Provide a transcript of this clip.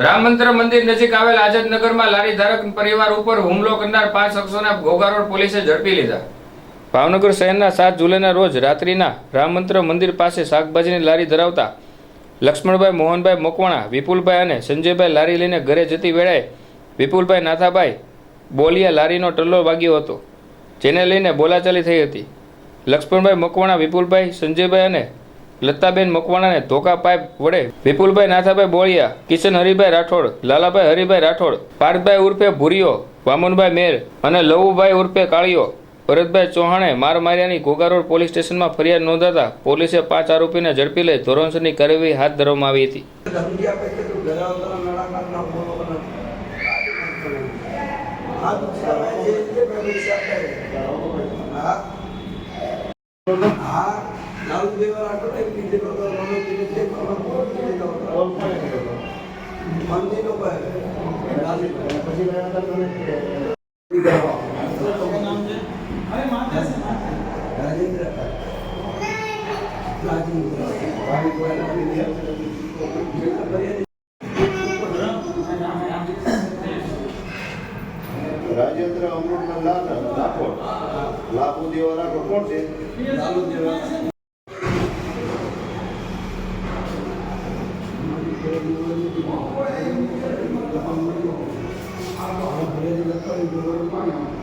રામ મંદિર મંદિર નજીક આવેલ આઝાદનગરમાં લારી ધારક પરિવાર ઉપર હુમલો કરનાર પાંચ શખ્સોને ઘોઘારોડ પોલીસે ઝડપી લીધા. ભાવનગર શહેરના સાત જુલાઈના રોજ રાત્રિના રામ મંત્ર મંદિર પાસે શાકભાજીની લારી ધરાવતા લક્ષ્મણભાઈ, મોહનભાઈ મકવાણા, વિપુલભાઈ અને સંજયભાઈ લારી લઈને ઘરે જતી વેળાએ વિપુલભાઈ નાથાભાઈ બોલિયા લારીનો ટલ્લો વાગ્યો હતો, જેને લઈને બોલાચાલી થઈ હતી. લક્ષ્મણભાઈ, મકવાણા, વિપુલભાઈ, સંજયભાઈ અને લતાબેન મકવાણાને ધોકા પાઇપ વડે વિપુલભાઈ નાથાભાઈ બોળિયા કિશન હરિભાઈ રાઠોડ લાલાભાઈ હરિભાઈ રાઠોડ પાર્થભાઈ ઉર્ફે ભૂરિયો વામનભાઈ મેર અને લવુભાઈ ઉર્ફે કાળિયો ભરતભાઈ ચૌહાણે માર માર્યાની ઘોઘારોડ પોલીસ સ્ટેશનમાં ફરિયાદ નોંધાતા પોલીસે પાંચ આરોપીને ઝડપી લઈ ધોરણસરની કાર્યવાહી હાથ ધરવામાં આવી હતી. હા, લાલુ દેવા આટલો મંદિરનો ભાઈ. લાલુ. રાજેન્દ્ર. રાજેન્દ્ર. રાજેન્દ્ર અમૃતલાલ રાઠોડ લાભુ દેવા રાઠોડ કોણ છે લાલુ દેવા 他把别人的儿子我的妈呀！